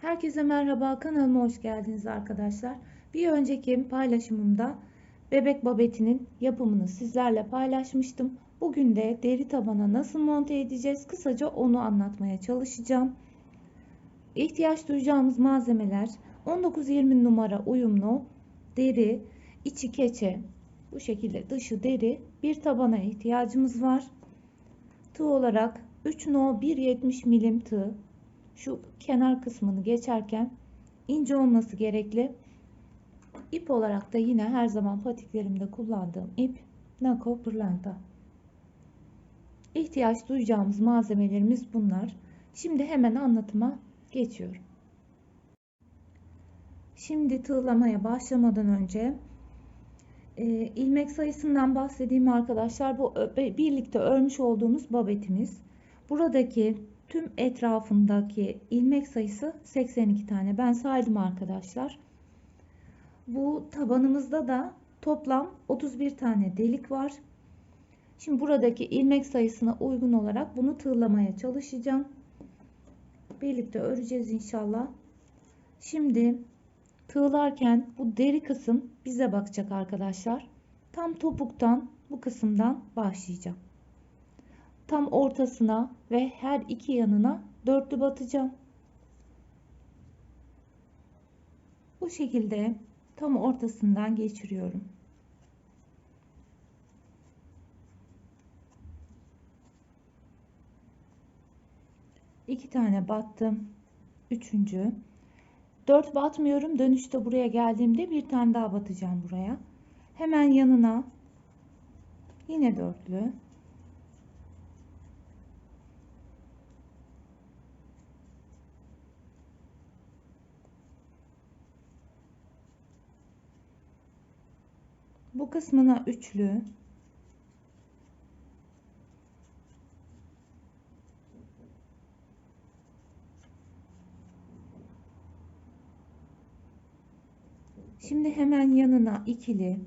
Herkese merhaba kanalıma hoş geldiniz arkadaşlar. Bir önceki paylaşımımda bebek babetinin yapımını sizlerle paylaşmıştım. Bugün de deri tabana nasıl monte edeceğiz kısaca onu anlatmaya çalışacağım. İhtiyaç duyacağımız malzemeler 19-20 numara uyumlu deri, içi keçe, bu şekilde dışı deri bir tabana ihtiyacımız var. Tığ olarak 3 no 1.70 milim tığ şu kenar kısmını geçerken ince olması gerekli. İp olarak da yine her zaman patiklerimde kullandığım ip Nako pırlanta. İhtiyaç duyacağımız malzemelerimiz bunlar. Şimdi hemen anlatıma geçiyorum. Şimdi tığlamaya başlamadan önce e, ilmek sayısından bahsedeyim arkadaşlar. Bu birlikte örmüş olduğumuz babetimiz. Buradaki tüm etrafındaki ilmek sayısı 82 tane. Ben saydım arkadaşlar. Bu tabanımızda da toplam 31 tane delik var. Şimdi buradaki ilmek sayısına uygun olarak bunu tığlamaya çalışacağım. Birlikte öreceğiz inşallah. Şimdi tığlarken bu deri kısım bize bakacak arkadaşlar. Tam topuktan bu kısımdan başlayacağım tam ortasına ve her iki yanına dörtlü batacağım. Bu şekilde tam ortasından geçiriyorum. İki tane battım. Üçüncü. Dört batmıyorum. Dönüşte buraya geldiğimde bir tane daha batacağım buraya. Hemen yanına yine dörtlü. Bu kısmına üçlü Şimdi hemen yanına ikili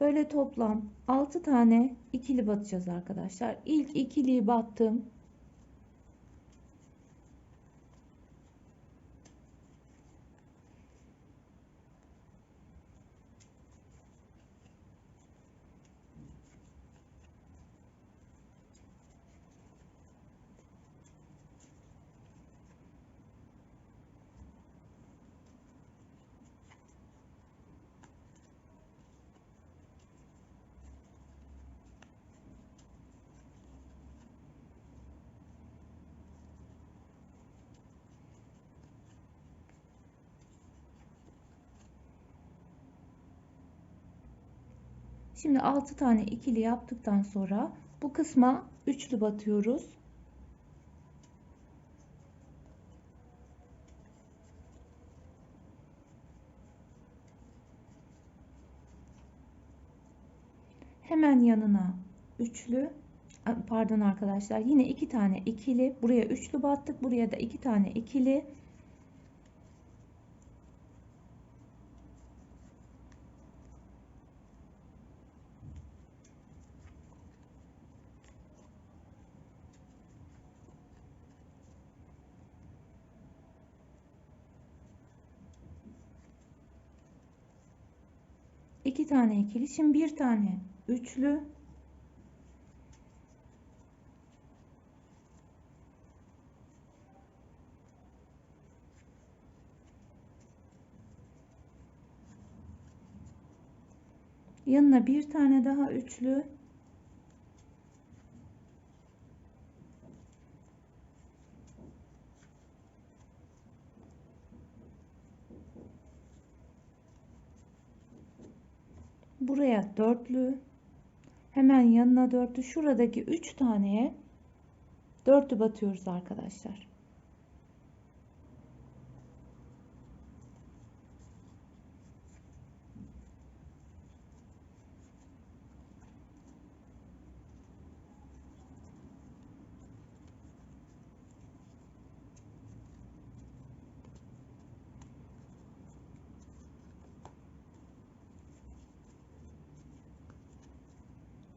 böyle toplam 6 tane ikili batacağız arkadaşlar. İlk ikiliyi battım. Şimdi 6 tane ikili yaptıktan sonra bu kısma üçlü batıyoruz. Hemen yanına üçlü pardon arkadaşlar yine iki tane ikili buraya üçlü battık buraya da iki tane ikili iki tane ikili şimdi bir tane üçlü. Yanına bir tane daha üçlü buraya dörtlü hemen yanına dörtlü şuradaki üç taneye dörtlü batıyoruz arkadaşlar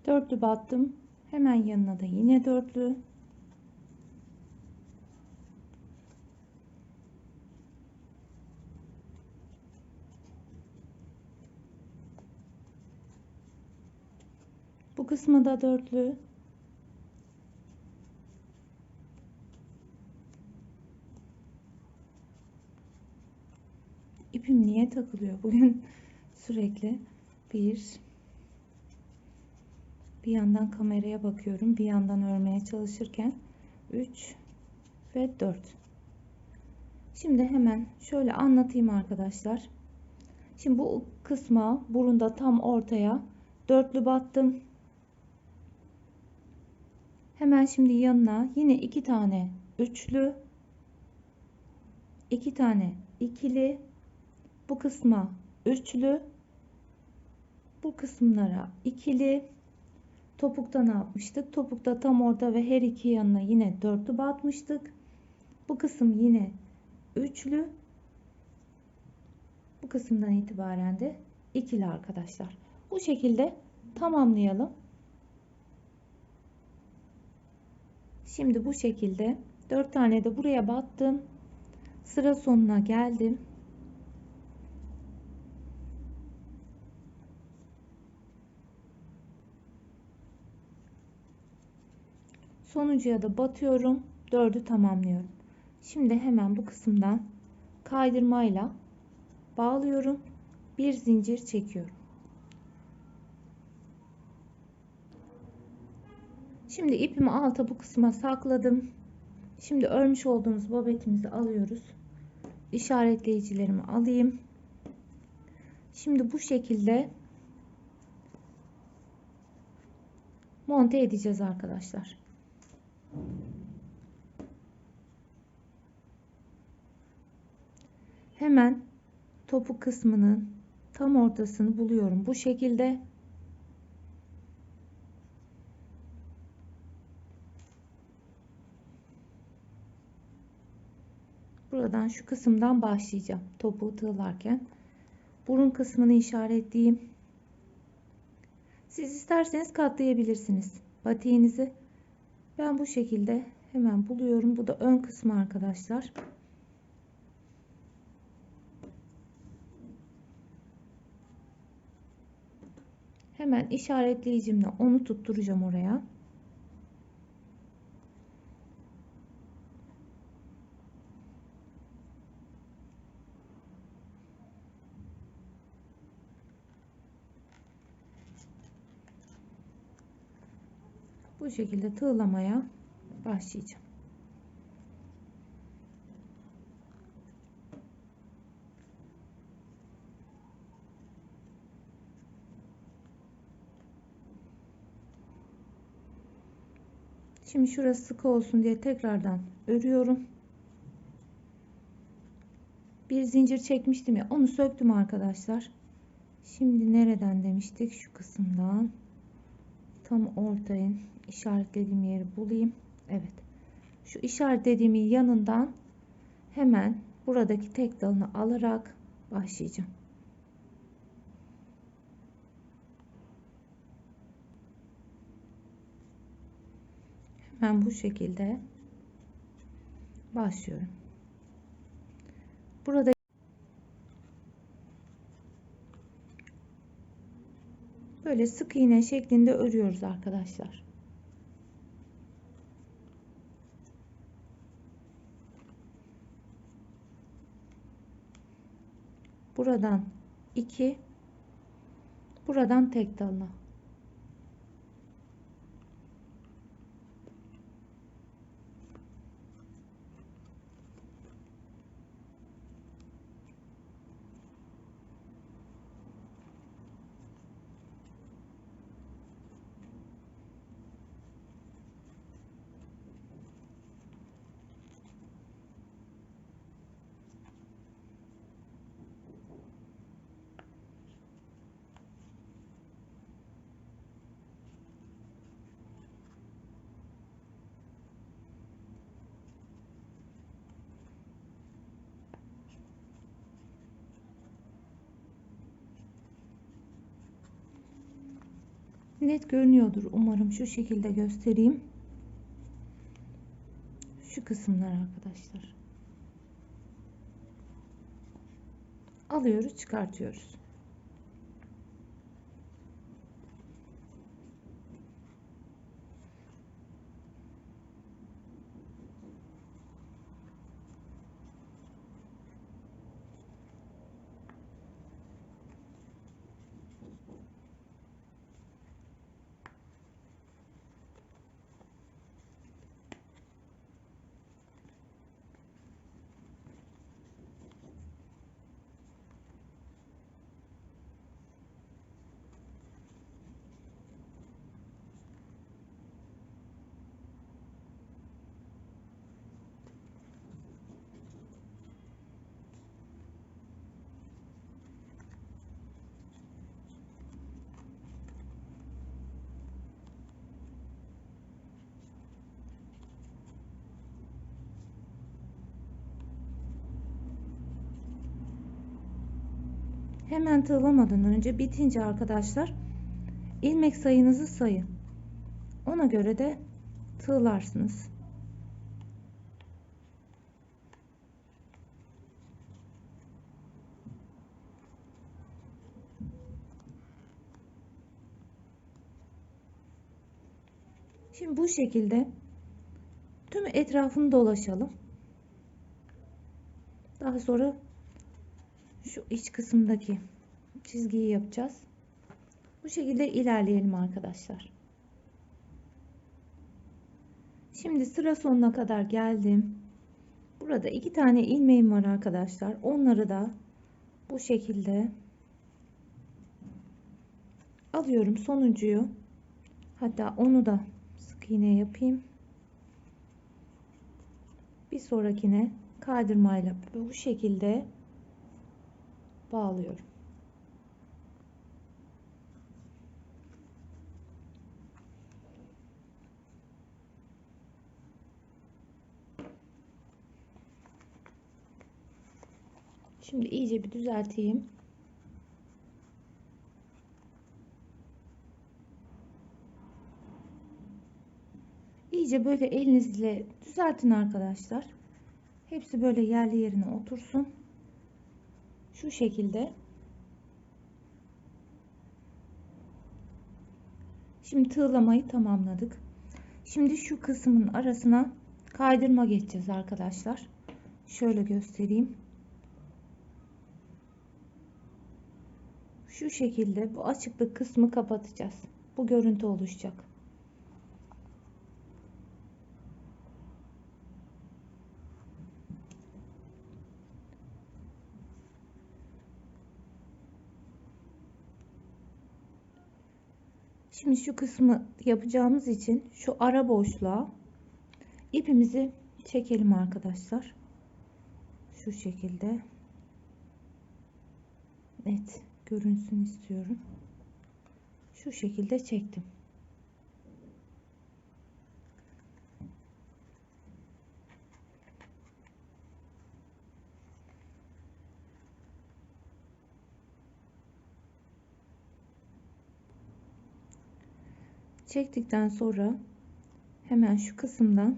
dörtlü battım. Hemen yanına da yine dörtlü. Bu kısmı da dörtlü. İpim niye takılıyor bugün? Sürekli bir bir yandan kameraya bakıyorum. Bir yandan örmeye çalışırken 3 ve 4 şimdi hemen şöyle anlatayım arkadaşlar. Şimdi bu kısma burunda tam ortaya dörtlü battım. Hemen şimdi yanına yine iki tane üçlü iki tane ikili bu kısma üçlü bu kısımlara ikili topukta ne yapmıştık? Topukta tam orada ve her iki yanına yine dörtlü batmıştık. Bu kısım yine üçlü. Bu kısımdan itibaren de ikili arkadaşlar. Bu şekilde tamamlayalım. Şimdi bu şekilde dört tane de buraya battım. Sıra sonuna geldim sonuncuya da batıyorum. Dördü tamamlıyorum. Şimdi hemen bu kısımdan kaydırmayla bağlıyorum. Bir zincir çekiyorum. Şimdi ipimi alta bu kısma sakladım. Şimdi örmüş olduğumuz babetimizi alıyoruz. İşaretleyicilerimi alayım. Şimdi bu şekilde monte edeceğiz arkadaşlar hemen topuk kısmının tam ortasını buluyorum. Bu şekilde. Buradan şu kısımdan başlayacağım topuğu tığlarken. Burun kısmını işaretleyeyim. Siz isterseniz katlayabilirsiniz patiğinizi ben bu şekilde hemen buluyorum. Bu da ön kısmı arkadaşlar. Hemen işaretleyicimle onu tutturacağım oraya şekilde tığlamaya başlayacağım. Şimdi şurası sıkı olsun diye tekrardan örüyorum. Bir zincir çekmiştim ya onu söktüm arkadaşlar. Şimdi nereden demiştik? Şu kısımdan tam ortayın işaretlediğim yeri bulayım. Evet. Şu işaretlediğimin yanından hemen buradaki tek dalını alarak başlayacağım. Hemen bu şekilde başlıyorum. Burada böyle sık iğne şeklinde örüyoruz arkadaşlar. buradan 2 buradan tek dalına net görünüyordur. Umarım şu şekilde göstereyim. Şu kısımlar arkadaşlar. Alıyoruz çıkartıyoruz hemen tığlamadan önce bitince arkadaşlar ilmek sayınızı sayın. Ona göre de tığlarsınız. Şimdi bu şekilde tüm etrafını dolaşalım. Daha sonra şu iç kısımdaki çizgiyi yapacağız. Bu şekilde ilerleyelim arkadaşlar. Şimdi sıra sonuna kadar geldim. Burada iki tane ilmeğim var arkadaşlar. Onları da bu şekilde alıyorum sonuncuyu. Hatta onu da sık iğne yapayım. Bir sonrakine kaydırmayla bu şekilde bağlıyorum. Şimdi iyice bir düzelteyim. İyice böyle elinizle düzeltin arkadaşlar. Hepsi böyle yerli yerine otursun. Şu şekilde. Şimdi tığlamayı tamamladık. Şimdi şu kısmın arasına kaydırma geçeceğiz arkadaşlar. Şöyle göstereyim. Şu şekilde bu açıklık kısmı kapatacağız. Bu görüntü oluşacak. Şimdi şu kısmı yapacağımız için şu ara boşluğa ipimizi çekelim arkadaşlar. Şu şekilde. Evet görünsün istiyorum. Şu şekilde çektim. Çektikten sonra hemen şu kısımdan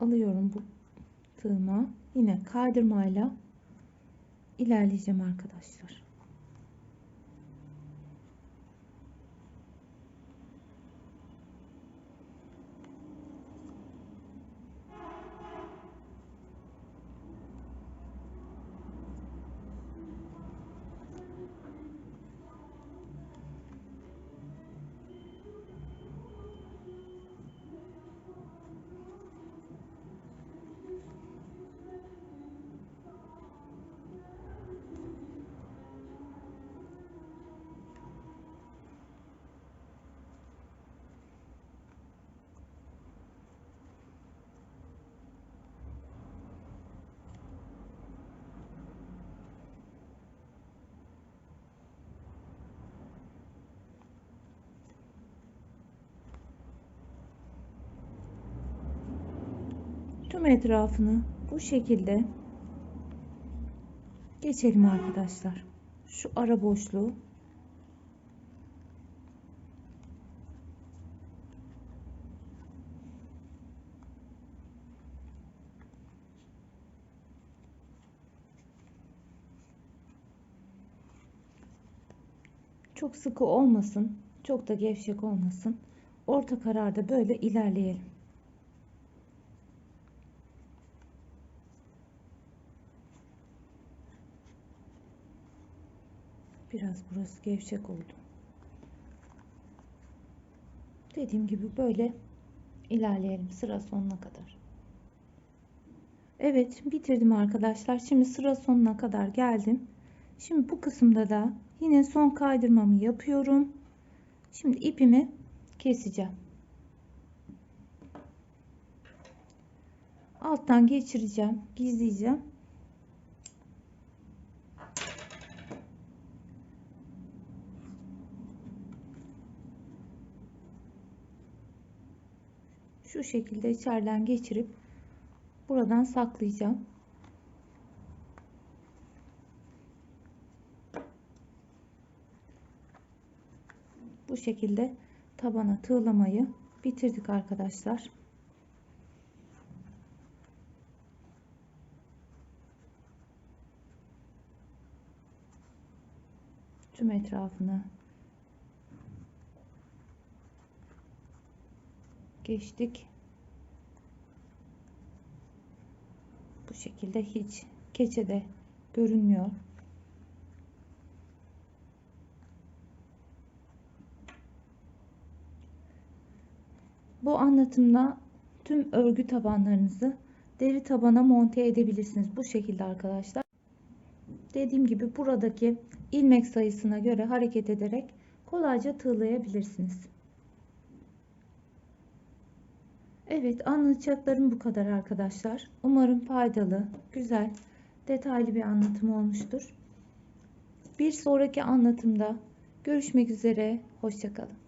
alıyorum bu tığıma yine kaydırmayla ilerleyeceğim arkadaşlar. Tüm etrafını bu şekilde geçelim arkadaşlar. Şu ara boşluğu çok sıkı olmasın, çok da gevşek olmasın. Orta kararda böyle ilerleyelim. Biraz burası gevşek oldu. Dediğim gibi böyle ilerleyelim sıra sonuna kadar. Evet bitirdim arkadaşlar. Şimdi sıra sonuna kadar geldim. Şimdi bu kısımda da yine son kaydırmamı yapıyorum. Şimdi ipimi keseceğim. Alttan geçireceğim, gizleyeceğim. şu şekilde içeriden geçirip buradan saklayacağım. Bu şekilde tabana tığlamayı bitirdik arkadaşlar. Tüm etrafını geçtik. Bu şekilde hiç keçe de görünmüyor. Bu anlatımla tüm örgü tabanlarınızı deri tabana monte edebilirsiniz. Bu şekilde arkadaşlar. Dediğim gibi buradaki ilmek sayısına göre hareket ederek kolayca tığlayabilirsiniz. Evet anlatacaklarım bu kadar arkadaşlar. Umarım faydalı, güzel, detaylı bir anlatım olmuştur. Bir sonraki anlatımda görüşmek üzere. Hoşçakalın.